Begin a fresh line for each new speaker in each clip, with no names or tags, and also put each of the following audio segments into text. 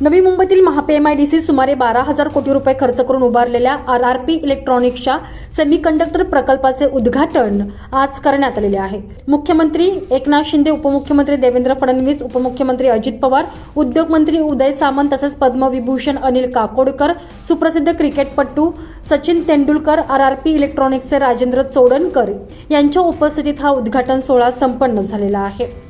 नवी मुंबईतील महापीएमआयडीसी एम आय डी सी सुमारे बारा हजार कोटी रुपये खर्च करून उभारलेल्या आर आर पी इलेक्ट्रॉनिक्सच्या सेमीकंडक्टर प्रकल्पाचे उद्घाटन आज करण्यात आलेले आहे. मुख्यमंत्री एकनाथ शिंदे उपमुख्यमंत्री देवेंद्र फडणवीस उपमुख्यमंत्री अजित पवार उद्योगमंत्री उदय सामंत तसेच पद्मविभूषण अनिल काकोडकर सुप्रसिद्ध क्रिकेटपटू Sachin Tendulkar R R P इलेक्ट्रॉनिक्सचे Rajendra Chodankar यांच्या उपस्थितीत हा उद्घाटन सोहळा संपन्न झालेला आहे.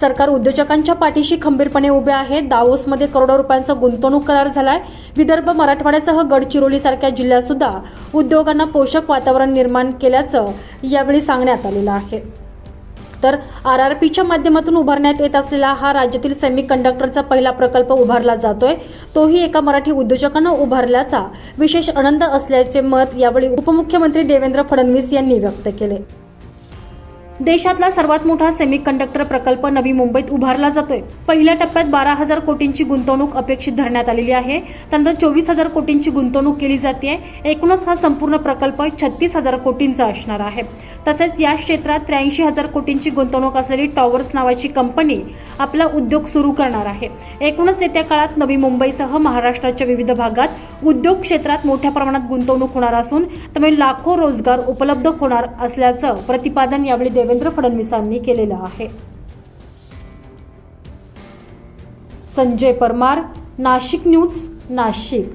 सरकार उद्योजकांच्या पाठीशी खंबीरपणे उभे आहे. दावोसमध्ये करोडो रुपयांचा गुंतवणूक करार झालाय. विदर्भ मराठवाड्यासह गडचिरोलीसारख्या जिल्ह्यात सुद्धा उद्योगांना पोषक वातावरण निर्माण केल्याचं यावेळी सांगण्यात आलेलं आहे. तर आर आर पीच्या माध्यमातून उभारण्यात येत असलेला हा राज्यातील सेमी कंडक्टरचा पहिला प्रकल्प उभारला जातोय. तोही एका मराठी उद्योजकानं उभारल्याचा विशेष आनंद असल्याचे मत यावेळी उपमुख्यमंत्री देवेंद्र फडणवीस यांनी व्यक्त केले. देशातला सर्वात मोठा सेमीकंडक्टर प्रकल्प नवी मुंबईत उभारला जातोय. पहिल्या टप्प्यात बारा हजार कोटींची गुंतवणूक अपेक्षित धरण्यात आलेली आहे. त्यानंतर चोवीस हजार कोटींची गुंतवणूक केली जाते एकूणच हा संपूर्ण प्रकल्प छत्तीस हजार कोटींचा असणार आहे. तसेच या क्षेत्रात त्र्याऐंशी हजार कोटींची गुंतवणूक असलेली टॉवर्स नावाची कंपनी आपला उद्योग सुरू करणार आहे. एकूणच येत्या काळात नवी मुंबईसह महाराष्ट्राच्या विविध भागात उद्योग क्षेत्रात मोठ्या प्रमाणात गुंतवणूक होणार असून त्यामुळे लाखो रोजगार उपलब्ध होणार असल्याचं प्रतिपादन यावेळी देव देवेंद्र फडणवीसांनी केलेलं आहे. संजय परमार नाशिक न्यूज नाशिक.